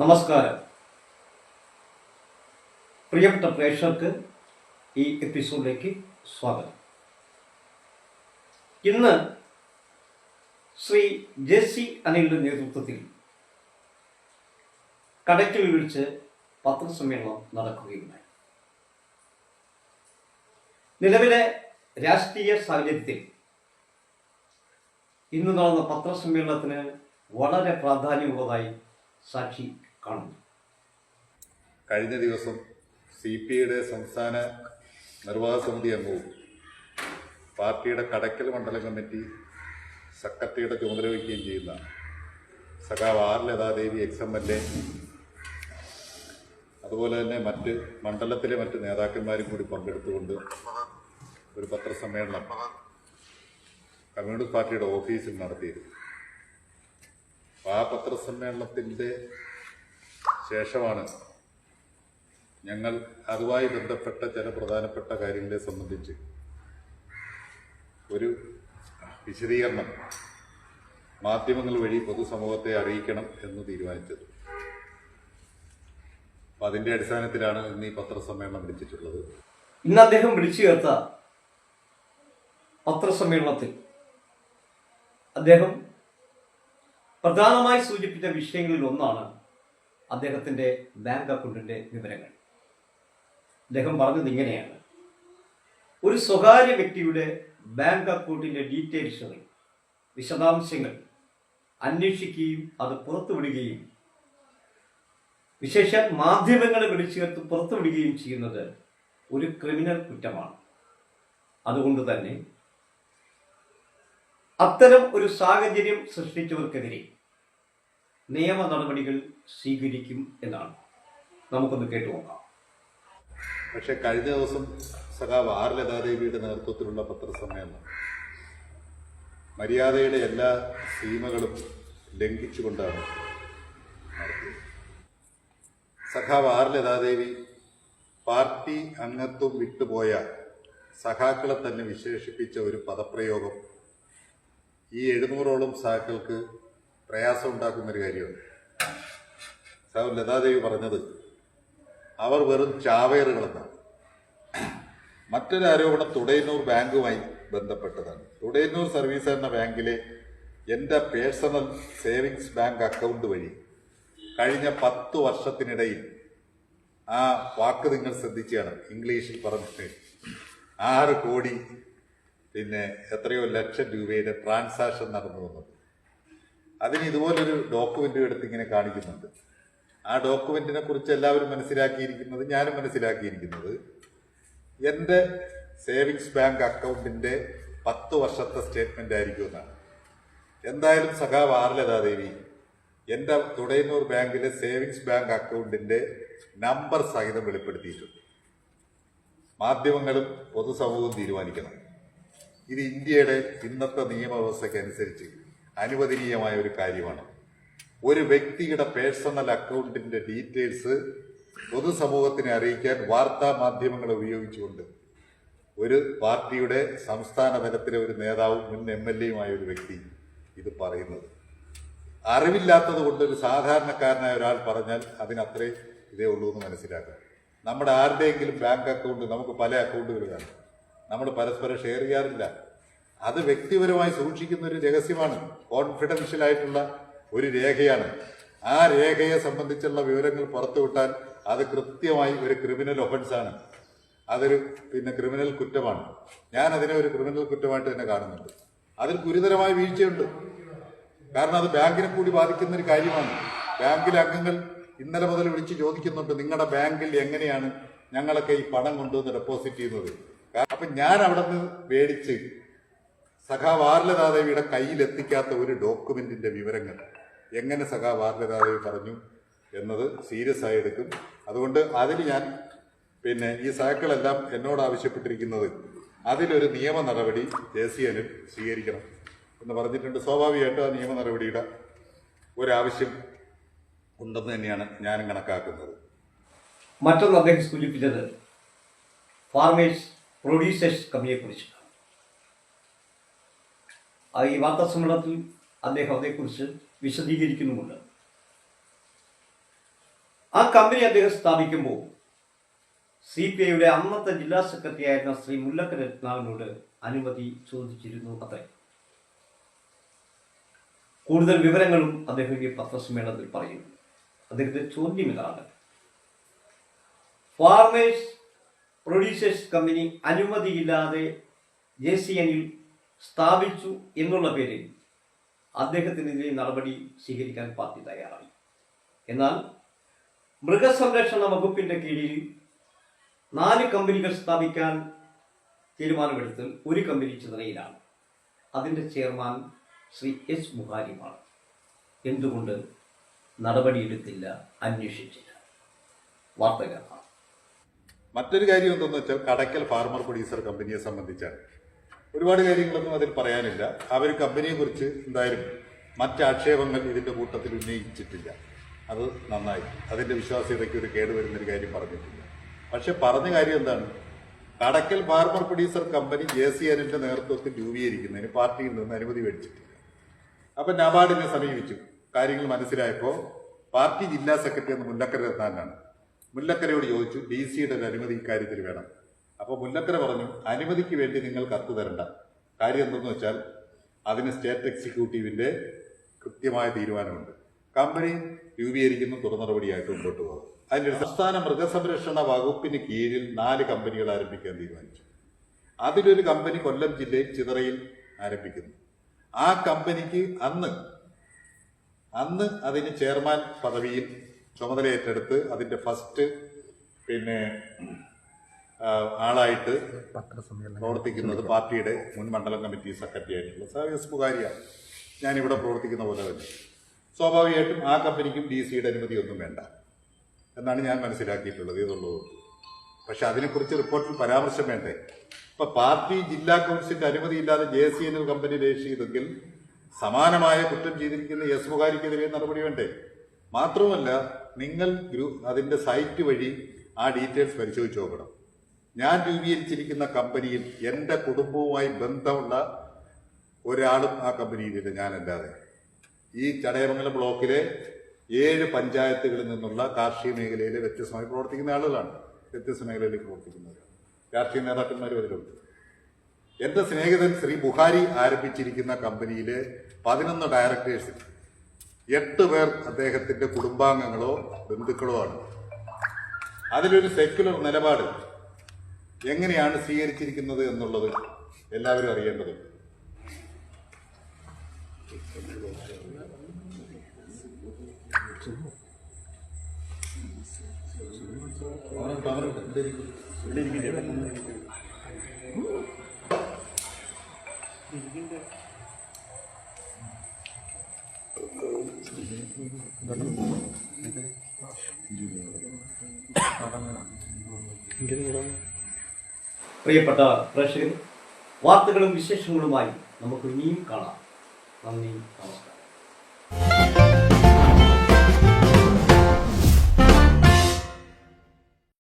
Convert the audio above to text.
നമസ്കാരം. പ്രിയപ്പെട്ട പ്രേക്ഷകർക്ക് ഈ എപ്പിസോഡിലേക്ക് സ്വാഗതം. ഇന്ന് ശ്രീ ജെ സി അനിലിന്റെ നേതൃത്വത്തിൽ കടയ്ക്കൽ വിളിച്ച് പത്രസമ്മേളനം നടക്കുകയുണ്ടായി. നിലവിലെ രാഷ്ട്രീയ സാഹചര്യത്തിൽ ഇന്ന് നടന്ന പത്രസമ്മേളനത്തിന് വളരെ പ്രാധാന്യമുള്ളതായി സാക്ഷി കാണുന്നു. കഴിഞ്ഞ ദിവസം സി പി ഐയുടെ സംസ്ഥാന നിർവാഹക സമിതി അംഗവും പാർട്ടിയുടെ കടയ്ക്കൽ മണ്ഡലം കമ്മിറ്റി സെക്രട്ടറിയുടെ ചുമതല വഹിക്കുകയും ചെയ്യുന്ന സഖാവ് R Lathadevi ex M L A അതുപോലെ തന്നെ മറ്റ് മണ്ഡലത്തിലെ മറ്റ് നേതാക്കന്മാരും കൂടി പങ്കെടുത്തുകൊണ്ട് ഒരു പത്രസമ്മേളനം കമ്മ്യൂണിസ്റ്റ് പാർട്ടിയുടെ ഓഫീസിൽ നടത്തിയിരുന്നു. ആ പത്രസമ്മേളനത്തിന്റെ ശേഷമാണ് ഞങ്ങൾ അതുമായി ബന്ധപ്പെട്ട ചില പ്രധാനപ്പെട്ട കാര്യങ്ങളെ സംബന്ധിച്ച് ഒരു വിശദീകരണം മാധ്യമങ്ങൾ വഴി പൊതുസമൂഹത്തെ അറിയിക്കണം എന്ന് തീരുമാനിച്ചത്. അപ്പം അതിന്റെ അടിസ്ഥാനത്തിലാണ് ഇന്ന് ഈ പത്രസമ്മേളനം വിളിച്ചിട്ടുള്ളത്. ഇന്ന് അദ്ദേഹം വിളിച്ചു ചേർത്ത പത്രസമ്മേളനത്തിൽ അദ്ദേഹം പ്രധാനമായി സൂചിപ്പിച്ച വിഷയങ്ങളിൽ ഒന്നാണ് അദ്ദേഹത്തിന്റെ ബാങ്ക് അക്കൗണ്ടിന്റെ വിവരങ്ങൾ. അദ്ദേഹം പറഞ്ഞത് ഇങ്ങനെയാണ്. ഒരു സ്വകാര്യ വ്യക്തിയുടെ ബാങ്ക് അക്കൗണ്ടിന്റെ ഡീറ്റെയിൽസ് വിശദാംശങ്ങൾ അന്വേഷിക്കുകയും അത് പുറത്തുവിടുകയും വിശേഷ മാധ്യമങ്ങളെ വിളിച്ചു ചേർത്ത് പുറത്തുവിടുകയും ചെയ്യുന്നത് ഒരു ക്രിമിനൽ കുറ്റമാണ്. അതുകൊണ്ട് തന്നെ അത്തരം ഒരു സാഹചര്യം സൃഷ്ടിച്ചവർക്കെതിരെ നിയമ നടപടികൾ സ്വീകരിക്കും എന്നാണ്. നമുക്കൊന്ന് കേട്ടു നോക്കാം. പക്ഷെ കഴിഞ്ഞ ദിവസം സഖാവ് ആർ ലതാദേവിയുടെ നേതൃത്വത്തിലുള്ള പത്രസമ്മേളനം മര്യാദയുടെ എല്ലാ സീമകളും ലംഘിച്ചുകൊണ്ടാണ് സഖാവ് ആർ ലതാദേവി പാർട്ടി അംഗത്വം വിട്ടുപോയ സഖാക്കളെ തന്നെ വിശേഷിപ്പിച്ച ഒരു പദപ്രയോഗം ഈ എഴുന്നൂറോളം സഖാക്കൾക്ക് പ്രയാസം ഉണ്ടാക്കുന്നൊരു കാര്യമാണ്. സഖാവ് ലതാദേവി പറഞ്ഞത് അവർ വെറും ചാവേറുകളെന്നാണ്. മറ്റൊരു ആരോപണം തുടയന്നൂർ ബാങ്കുമായി ബന്ധപ്പെട്ടതാണ്. തുടയന്നൂർ സർവീസ് എന്ന ബാങ്കിലെ എന്റെ പേഴ്സണൽ സേവിങ്സ് ബാങ്ക് അക്കൗണ്ട് വഴി കഴിഞ്ഞ പത്ത് വർഷത്തിനിടയിൽ ആ വാക്ക് നിങ്ങൾ ശ്രദ്ധിച്ചാണ് ഇംഗ്ലീഷിൽ പറഞ്ഞിട്ട് ആറ് കോടി പിന്നെ എത്രയോ ലക്ഷം രൂപയുടെ ട്രാൻസാക്ഷൻ നടന്നു വന്നത്. അതിന് ഇതുപോലൊരു ഡോക്യുമെന്റ് എടുത്ത് ഇങ്ങനെ കാണിക്കുന്നുണ്ട്. ആ ഡോക്യുമെന്റിനെ കുറിച്ച് എല്ലാവരും മനസ്സിലാക്കിയിരിക്കുന്നത് ഞാനും മനസ്സിലാക്കിയിരിക്കുന്നത് എന്റെ സേവിങ്സ് ബാങ്ക് അക്കൗണ്ടിന്റെ പത്ത് വർഷത്തെ സ്റ്റേറ്റ്മെന്റ് ആയിരിക്കും എന്നാണ്. എന്തായാലും സഖാ വാറലതാ ആർലതാദേവി എന്റെ തുടയന്നൂർ ബാങ്കിലെ സേവിങ്സ് ബാങ്ക് അക്കൗണ്ടിന്റെ നമ്പർ സഹിതം വെളിപ്പെടുത്തിയിട്ടുണ്ട്. മാധ്യമങ്ങളും പൊതുസമൂഹവും തീരുമാനിക്കണം. ഇത് ഇന്ത്യയുടെ ഇന്നത്തെ നിയമവ്യവസ്ഥയ്ക്ക് അനുസരിച്ച് അനുവദനീയമായ ഒരു കാര്യമാണ്. ഒരു വ്യക്തിയുടെ പേഴ്സണൽ അക്കൗണ്ടിന്റെ ഡീറ്റെയിൽസ് പൊതുസമൂഹത്തിനെ അറിയിക്കാൻ വാർത്താ മാധ്യമങ്ങളെ ഉപയോഗിച്ചുകൊണ്ട് ഒരു പാർട്ടിയുടെ സംസ്ഥാന തലത്തിലെ ഒരു നേതാവും മുൻ എം എൽ എയുമായ ഒരു വ്യക്തി ഇത് പറയുന്നത്. അറിവില്ലാത്തത് കൊണ്ട് ഒരു സാധാരണക്കാരനായ ഒരാൾ പറഞ്ഞാൽ അതിനത്രേ ഇതേ ഉള്ളൂ എന്ന് മനസ്സിലാക്കാം. നമ്മുടെ ആരുടെയെങ്കിലും ബാങ്ക് അക്കൗണ്ട് നമുക്ക് പല അക്കൗണ്ടുകൾ കാണും. നമ്മൾ പരസ്പരം ഷെയർ ചെയ്യാറില്ല. അത് വ്യക്തിപരമായി സൂക്ഷിക്കുന്ന ഒരു രഹസ്യമാണ്. കോൺഫിഡൻഷ്യൽ ആയിട്ടുള്ള ഒരു രേഖയാണ്. ആ രേഖയെ സംബന്ധിച്ചുള്ള വിവരങ്ങൾ പുറത്തുവിട്ടാൽ അത് കൃത്യമായി ഒരു ക്രിമിനൽ ഒഫൻസ് ആണ്. അതൊരു പിന്നെ ക്രിമിനൽ കുറ്റമാണ്. ഞാൻ അതിനെ ഒരു ക്രിമിനൽ കുറ്റമായിട്ട് തന്നെ കാണുന്നുണ്ട്. അതിൽ ഗുരുതരമായ വീഴ്ചയുണ്ട്. കാരണം അത് ബാങ്കിനെ കൂടി ബാധിക്കുന്ന ഒരു കാര്യമാണ്. ബാങ്കിലെ അംഗങ്ങൾ ഇന്നലെ മുതൽ വിളിച്ച് ചോദിക്കുന്നുണ്ട് നിങ്ങളുടെ ബാങ്കിൽ എങ്ങനെയാണ് ഞങ്ങളൊക്കെ ഈ പണം കൊണ്ടുവന്ന് ഡെപ്പോസിറ്റ് ചെയ്യുന്നത്? അപ്പം ഞാൻ അവിടെ നിന്ന് മേടിച്ച് സഖാവ് ആർലതാദേവിയുടെ കയ്യിലെത്തിക്കാത്ത ഒരു ഡോക്യുമെന്റിന്റെ വിവരങ്ങൾ. എങ്ങനെ സഖാവ് ആർലതാദേവി പറഞ്ഞു എന്നത് സീരിയസ് ആയി എടുക്കും. അതുകൊണ്ട് അതിൽ ഞാൻ പിന്നെ ഈ സഖാക്കളെല്ലാം എന്നോട് ആവശ്യപ്പെട്ടിരിക്കുന്നത് അതിലൊരു നിയമ നടപടി ദേശീയനും സ്വീകരിക്കണം എന്ന് പറഞ്ഞിട്ടുണ്ട്. സ്വാഭാവികമായിട്ടും ആ നിയമ നടപടിയുടെ ഒരാവശ്യം ഉണ്ടെന്ന് തന്നെയാണ് ഞാനും കണക്കാക്കുന്നത്. മറ്റൊന്ന് അദ്ദേഹം സൂചിപ്പിച്ചത് ഫാർമേഴ്സ് പ്രൊഡ്യൂസേഴ്സ് കമ്പനിയെ കുറിച്ചാണ് ഈ വാർത്താ സമ്മേളനത്തിൽ അദ്ദേഹം അതേക്കുറിച്ച് വിശദീകരിക്കുന്നുമുണ്ട്. ആ കമ്പനി അദ്ദേഹം സ്ഥാപിക്കുമ്പോൾ സി പി ഐയുടെ അന്നത്തെ ജില്ലാ സെക്രട്ടറി ആയിരുന്ന ശ്രീ മുല്ലക്ക രത്നാവിനോട് അനുമതി ചോദിച്ചിരുന്നു അത്രേ. കൂടുതൽ വിവരങ്ങളും അദ്ദേഹം ഈ പത്രസമ്മേളനത്തിൽ പറയുന്നു അദ്ദേഹത്തെ ചോദ്യം ഇതാണ്. ഫാർമേഴ്സ് പ്രൊഡ്യൂസേഴ്സ് കമ്പനി അനുമതിയില്ലാതെ ജെ സി എനിൽ സ്ഥാപിച്ചു എന്നുള്ള പേരിൽ അദ്ദേഹത്തിനെതിരെ നടപടി സ്വീകരിക്കാൻ പാർട്ടി തയ്യാറായി. എന്നാൽ മൃഗസംരക്ഷണ വകുപ്പിന്റെ കീഴിൽ നാല് കമ്പനികൾ സ്ഥാപിക്കാൻ തീരുമാനമെടുത്ത് ഒരു കമ്പനി ചിതറയിലാണ് അതിന്റെ ചെയർമാൻ ശ്രീ എസ് ബുഹാരിമാണ് എന്തുകൊണ്ട് നടപടിയെടുത്തില്ല അന്വേഷിച്ചില്ല? വാർത്തകൾ മറ്റൊരു കാര്യം എന്തെന്ന് വെച്ചാൽ കടക്കൽ ഫാർമർ പ്രൊഡ്യൂസർ കമ്പനിയെ സംബന്ധിച്ചാണ്. ഒരുപാട് കാര്യങ്ങളൊന്നും അതിൽ പറയാനില്ല. അവർ കമ്പനിയെ കുറിച്ച് എന്തായാലും മറ്റ് ആക്ഷേപങ്ങൾ ഇതിന്റെ കൂട്ടത്തിൽ ഉന്നയിച്ചിട്ടില്ല. അത് നന്നായി. അതിന്റെ വിശ്വാസ്യതയ്ക്ക് ഒരു കേട് വരുന്നൊരു കാര്യം പറഞ്ഞിട്ടില്ല. പക്ഷെ പറഞ്ഞ കാര്യം എന്താണ്? Kadakkal farmer producer company J C എല്ലിന്റെ നേതൃത്വത്തിൽ രൂപീകരിക്കുന്നതിന് പാർട്ടിയിൽ നിന്ന് അനുമതി മേടിച്ചിട്ടില്ല. അപ്പൊ നബാർഡിനെ സമീപിച്ചു. കാര്യങ്ങൾ മനസ്സിലായപ്പോൾ പാർട്ടി ജില്ലാ സെക്രട്ടറി എന്ന് മുല്ലക്കര മുല്ലക്കരയോട് ചോദിച്ചു ഡി സിയുടെ ഒരു അനുമതി ഇക്കാര്യത്തിൽ വേണം. അപ്പൊ മുല്ലക്കര പറഞ്ഞു അനുമതിക്ക് വേണ്ടി നിങ്ങൾ കത്ത് തരണ്ട. കാര്യം എന്തെന്ന് വെച്ചാൽ അതിന് സ്റ്റേറ്റ് എക്സിക്യൂട്ടീവിന്റെ കൃത്യമായ തീരുമാനമുണ്ട്. കമ്പനി രൂപീകരിക്കുന്ന തുടർ നടപടിയായിട്ട് മുമ്പോട്ട് പോകും. അതിന്റെ സംസ്ഥാന മൃഗസംരക്ഷണ വകുപ്പിന് കീഴിൽ നാല് കമ്പനികൾ ആരംഭിക്കാൻ തീരുമാനിച്ചു. അതിലൊരു കമ്പനി കൊല്ലം ജില്ലയിൽ ചിതറയിൽ ആരംഭിക്കുന്നു. ആ കമ്പനിക്ക് അന്ന് അന്ന് അതിന് ചെയർമാൻ പദവിയിൽ ചുമതല ഏറ്റെടുത്ത് അതിന്റെ ഫസ്റ്റ് പിന്നെ ആളായിട്ട് പ്രവർത്തിക്കുന്നത് പാർട്ടിയുടെ മുൻ മണ്ഡലം കമ്മിറ്റി സെക്രട്ടറി ആയിട്ടുള്ള സാർ എസ് പുകാരിയാണ്. ഞാനിവിടെ പ്രവർത്തിക്കുന്ന പോലെ തന്നെ. സ്വാഭാവികമായിട്ടും ആ കമ്പനിക്കും ഡി സിയുടെ അനുമതി ഒന്നും വേണ്ട എന്നാണ് ഞാൻ മനസ്സിലാക്കിയിട്ടുള്ളത് ഇതുള്ളത് പക്ഷെ അതിനെക്കുറിച്ച് റിപ്പോർട്ടിൽ പരാമർശം വേണ്ടേ? ഇപ്പൊ പാർട്ടി ജില്ലാ കൗൺസിലിന്റെ അനുമതിയില്ലാതെ J C N L company register ചെയ്തെങ്കിൽ സമാനമായ കുറ്റം ചെയ്തിരിക്കുന്ന എസ് മുഖാരിക്കെതിരെ നടപടി വേണ്ടേ? മാത്രമല്ല നിങ്ങൾ ഗ്രൂപ്പ് അതിന്റെ സൈറ്റ് വഴി ആ ഡീറ്റെയിൽസ് പരിശോധിച്ച് നോക്കണം. ഞാൻ രൂപീകരിച്ചിരിക്കുന്ന കമ്പനിയിൽ എന്റെ കുടുംബവുമായി ബന്ധമുള്ള ഒരാളും ആ കമ്പനിയിലില്ല ഞാനല്ലാതെ ഈ ചടയമംഗലം ബ്ലോക്കിലെ ഏഴ് പഞ്ചായത്തുകളിൽ നിന്നുള്ള കാർഷിക മേഖലയിലെ വ്യത്യസ്തമായി പ്രവർത്തിക്കുന്ന ആളുകളാണ്. വ്യത്യസ്ത മേഖലയിൽ പ്രവർത്തിക്കുന്നവർ രാഷ്ട്രീയ നേതാക്കന്മാർ അതിലുണ്ട് എന്റെ സ്നേഹിതൻ ശ്രീ ബുഹാരി ആരംഭിച്ചിരിക്കുന്ന കമ്പനിയിലെ പതിനൊന്ന് ഡയറക്ടേഴ്സിൽ എട്ട് പേർ അദ്ദേഹത്തിന്റെ കുടുംബാംഗങ്ങളോ ബന്ധുക്കളോ ആണ്. അതിലൊരു സെക്യുലർ നിലപാട് എങ്ങനെയാണ് സ്വീകരിച്ചിരിക്കുന്നത് എന്നുള്ളത് എല്ലാവരും അറിയേണ്ടതുണ്ട്. പ്രിയപ്പെട്ട പ്രേക്ഷകർ വാർത്തകളും വിശേഷങ്ങളുമായി നമുക്ക് ഇനിയും കാണാം. നന്ദി നമസ്കാരം.